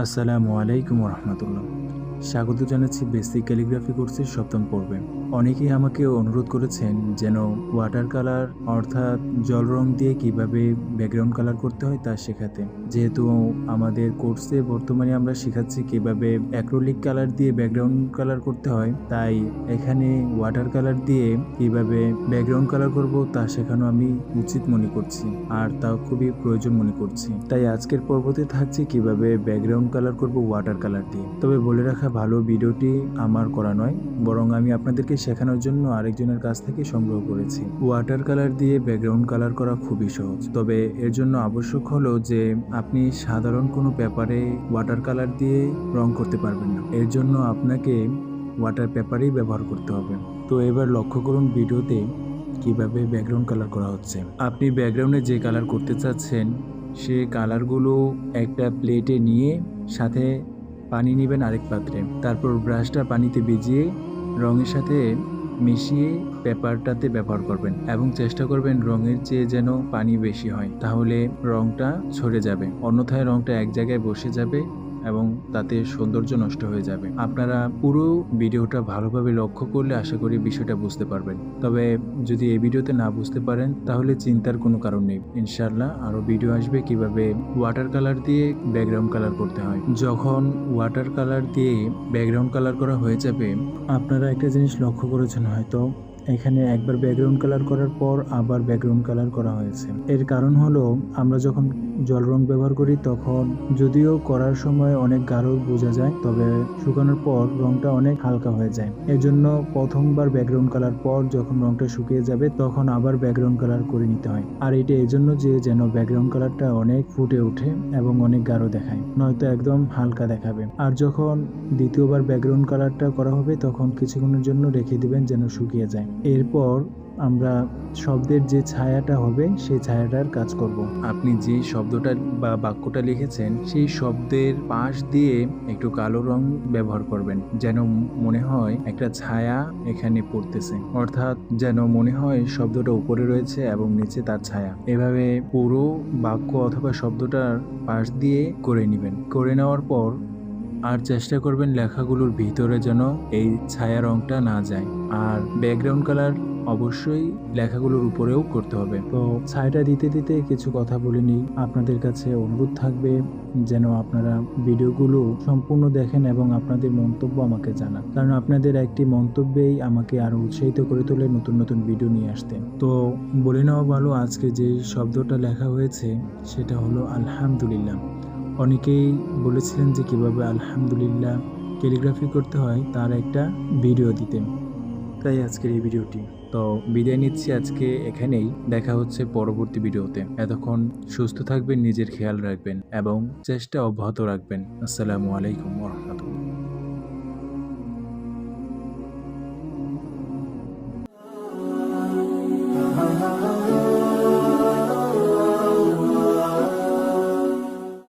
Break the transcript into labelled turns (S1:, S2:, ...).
S1: আসসালামু আলাইকুম রহমতুল্লাহ স্বাগত জানাচ্ছি বেসিক ক্যালিগ্রাফি কোর্সের সপ্তম পর্বে। অনেকেই আমাকে অনুরোধ করেছেন যেন ওয়াটার কালার অর্থাৎ জল রং দিয়ে কীভাবে ব্যাকগ্রাউন্ড কালার করতে হয় তা শেখাতে। যেহেতু আমাদের কোর্সে বর্তমানে আমরা শেখাচ্ছি কীভাবে অ্যাক্রোলিক কালার দিয়ে ব্যাকগ্রাউন্ড কালার করতে হয়, তাই এখানে ওয়াটার কালার দিয়ে কীভাবে ব্যাকগ্রাউন্ড কালার করব তা শেখানো আমি উচিত মনে করছি, আর তা খুবই প্রয়োজন মনে করছি। তাই আজকের পর্বতে থাকছে কীভাবে ব্যাকগ্রাউন্ড কালার করব ওয়াটার কালার দিয়ে। তবে বলে রাখা ভালো ভিডিওটি আমার করা নয়, বরং আমি আপনাদেরকে শেখানোর জন্য আরেকজনের কাছ থেকে সংগ্রহ করেছি। ওয়াটার কালার দিয়ে ব্যাকগ্রাউন্ড কালার করা খুবই সহজ। তবে এর জন্য আবশ্যক হলো যে আপনি সাধারণ কোনো পেপারে ওয়াটার কালার দিয়ে রং করতে পারবেন না। এর জন্য আপনাকে ওয়াটার পেপারেই ব্যবহার করতে হবে। তো এবার লক্ষ্য করুন ভিডিওতে কীভাবে ব্যাকগ্রাউন্ড কালার করা হচ্ছে। আপনি ব্যাকগ্রাউন্ডে যে কালার করতে চাচ্ছেন, সে কালারগুলো একটা প্লেটে নিয়ে সাথে পানি নেবেন আরেক পাত্রে। তারপর ব্রাশটা পানিতে ভিজিয়ে রঙের সাথে মিশিয়ে পেপারটাতে ব্যবহার করবেন এবং চেষ্টা করবেন রঙের চেয়ে যেন পানি বেশি হয়, তাহলে রঙটা ছড়ে যাবে। অন্যথায় রঙটা এক জায়গায় বসে যাবে এবং তাতে সৌন্দর্য নষ্ট হয়ে যাবে। আপনারা পুরো ভিডিওটা ভালোভাবে লক্ষ্য করলে আশা করি বিষয়টা বুঝতে পারবেন। তবে যদি এই ভিডিওতে না বুঝতে পারেন, তাহলে চিন্তার কোনো কারণ নেই। ইনশাল্লাহ আরও ভিডিও আসবে কীভাবে ওয়াটার কালার দিয়ে ব্যাকগ্রাউন্ড কালার করতে হয়। যখন ওয়াটার কালার দিয়ে ব্যাকগ্রাউন্ড কালার করা হয়ে যাবে, আপনারা একটা জিনিস লক্ষ্য করেছেন হয়তো এখানে একবার ব্যাকগ্রাউন্ড কালার করার পর আবার ব্যাকগ্রাউন্ড কালার করা হয়েছে। এর কারণ হলো, আমরা যখন জল রং ব্যবহার করি তখন যদিও করার সময় অনেক গাঢ় বোঝা যায়, তবে শুকানোর পর রংটা অনেক হালকা হয়ে যায়। এর জন্য প্রথমবার ব্যাকগ্রাউন্ড কালার পর যখন রংটা শুকিয়ে যাবে, তখন আবার ব্যাকগ্রাউন্ড কালার করে নিতে হয়। আর এটা এই জন্য যে, যেন ব্যাকগ্রাউন্ড কালারটা অনেক ফুটে ওঠে এবং অনেক গাঢ় দেখায়, নয়তো একদম হালকা দেখাবে। আর যখন দ্বিতীয়বার ব্যাকগ্রাউন্ড কালারটা করা হবে, তখন কিছুক্ষণের জন্য রেখে দিবেন যেন শুকিয়ে যায়। এরপর আমরা শব্দের যে ছায়াটা হবে, সেই ছায়াটার কাজ করব। আপনি যে শব্দটা বা বাক্যটা লিখেছেন, সেই শব্দের পাশ দিয়ে একটু কালো রং ব্যবহার করবেন, যেন মনে হয় একটা ছায়া এখানে পড়তেছে। অর্থাৎ যেন মনে হয় শব্দটা উপরে রয়েছে এবং নিচে তার ছায়া। এভাবে পুরো বাক্য অথবা শব্দটার পাশ দিয়ে করে নেবেন। করে নেওয়ার পর আর চেষ্টা করবেন লেখাগুলোর ভিতরে যেন এই ছায়া রংটা না যায়। আর ব্যাকগ্রাউন্ড কালার অবশ্যই লেখাগুলোর উপরেও করতে হবে। তো ছায়াটা দিতে দিতে কিছু কথা বলে নিই। আপনাদের কাছে অনুরোধ থাকবে যেন আপনারা ভিডিওগুলো সম্পূর্ণ দেখেন এবং আপনাদের মন্তব্য আমাকে জানান। কারণ আপনাদের একটি মন্তব্যেই আমাকে আরও উৎসাহিত করে তোলে নতুন নতুন ভিডিও নিয়ে আসতে। তো বলে নেওয়া ভালো আজকে যে শব্দটা লেখা হয়েছে, সেটা হলো আলহামদুলিল্লাহ। অনেকেই বলেছিলেন যে কীভাবে আলহামদুলিল্লাহ টেলিগ্রাফি করতে হয় তার একটা ভিডিও দিতেন তাই আজকের এই ভিডিওটি। তো বিদায় নিচ্ছি আজকে এখানেই। দেখা হচ্ছে পরবর্তী ভিডিওতে। এতক্ষণ সুস্থ থাকবেন, নিজের খেয়াল রাখবেন এবং চেষ্টা অব্যাহত রাখবেন। আসসালামু আলাইকুম রহমতুল্লাহ Uh-huh.